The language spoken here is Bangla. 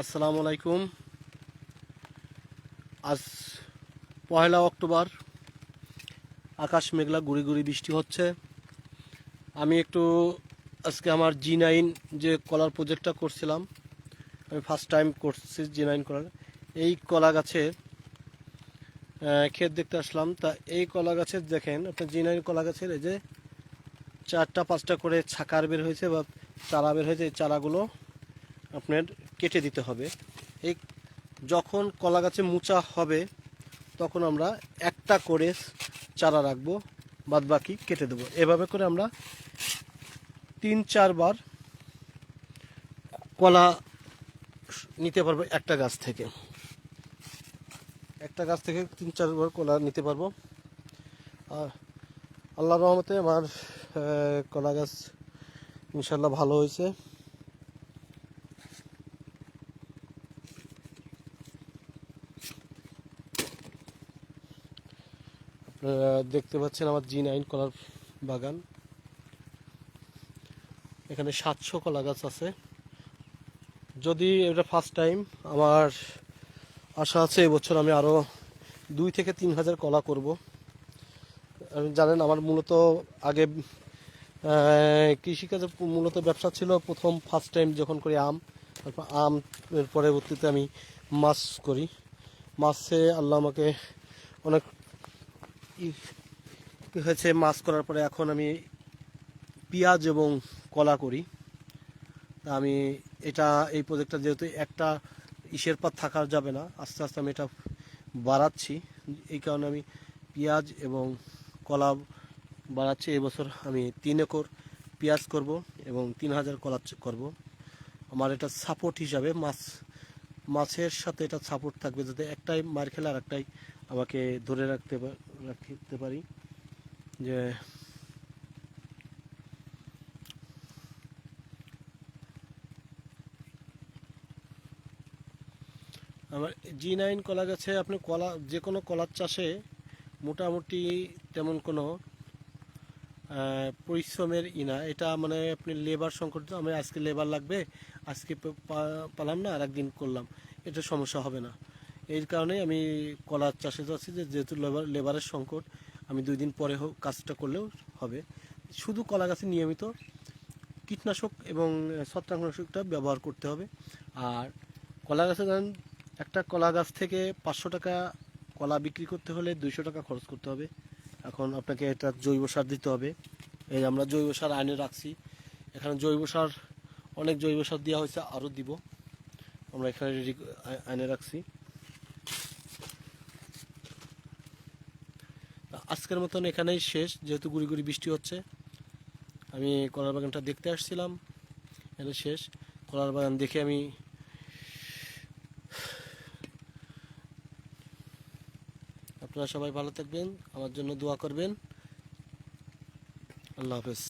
আসসালামু আলাইকুম। আজ পয়লা অক্টোবর আকাশ মেঘলা গুড়ি গুড়ি বৃষ্টি হচ্ছে। আমি একটু আজকে আমার জি নাইন যে কলার প্রজেক্টটা করছিলাম আমি ফার্স্ট টাইম করছি জি নাইন কলার। এই কলা আহ, ক্ষেত দেখতে আসলাম। তা এই কলা গাছের দেখেন আপনার জি নাইন কলা গাছের এই যে চারটা পাঁচটা করে ছাকার বের হয়েছে বা চারা বের হয়েছে এই চারাগুলো আপনার কেটে দিতে হবে। এই যখন কলা গাছে মুচা হবে, তখন আমরা একটা করে চারা রাখব বাদ বাকি কেটে দেবো। এভাবে করে আমরা তিন চারবার কলা নিতে পারব একটা গাছ থেকে। একটা গাছ থেকে তিন চারবার কলা নিতে পারব। আর আল্লাহ রহমতে আমার কলা গাছ ইনশাল্লাহ ভালো হয়েছে। আপনারা দেখতে পাচ্ছেন আমার জি নাইন কলার বাগান। এখানে সাতশো কলা গাছ আছে। যদি এটা ফার্স্ট টাইম আমার আশা আছে এবছর আমি আরও দুই থেকে তিন হাজার কলা করব। জানেন আমার মূলত আগে আহ, কৃষিকাজের মূলত ব্যবসা ছিল প্রথম ফার্স্ট টাইম যখন করি আম তারপর আম এর পরবর্তীতে আমি মাছ করি। মাছে আল্লাহ আমাকে অনেক হয়েছে মাছ করার পরে এখন আমি পেঁয়াজ এবং কলা করি। তা আমি এটা, এই প্রজেক্টটা যেহেতু একটা ইসের পর থাকা যাবে না, আস্তে আস্তে আমি এটা বাড়াচ্ছি। এই কারণে আমি পেঁয়াজ এবং কলা বাড়াচ্ছি। এবছর আমি তিন একর পেঁয়াজ করব এবং তিন হাজার কলা করব। আমার এটা সাপোর্ট হিসাবে মাছ, মাছের সাথে এটা সাপোর্ট থাকবে, যাতে একটাই মার খেলে আর একটাই আমাকে ধরে রাখতে রাখতে পারি যে আমার জি নাইন কলা গাছে আপনি কলা যে কোনো কলার চাষে মোটামুটি তেমন কোনো পরিশ্রমের ইনা এটা মানে আপনি লেবার সংকট আমি আজকে লেবার লাগবে, আজকে পালাম না, আর একদিন করলাম। এটা সমস্যা হবে না। এই কারণে আমি কলার চাষে যাচ্ছি যে যেহেতু লেবার, লেবারের সংকট, আমি দুই দিন পরে হোক কাজটা করলেও হবে। শুধু কলা গাছে নিয়মিত কীটনাশক এবং ছত্রাকনাশকটা ব্যবহার করতে হবে। আর কলা গাছে ধরেন একটা কলা গাছ থেকে পাঁচশো টাকা কলা বিক্রি করতে হলে দুইশো টাকা খরচ করতে হবে। এখন আপনাকে এটা জৈব সার দিতে হবে। এই আমরা জৈব সার আইনে রাখছি। এখানে জৈব সার, অনেক জৈব সার দেওয়া হয়েছে, আরও দিব। আমরা এখানে আইনে রাখছি। আজকের মতন এখানেই শেষ, যেহেতু গুড়ি গুড়ি বৃষ্টি হচ্ছে। আমি কলার বাগানটা দেখতে আসছিলাম, এখানে শেষ। কলার বাগান দেখে আমি আপনারা সবাই ভালো থাকবেন, আমার জন্য দোয়া করবেন। আল্লাহ হাফেজ।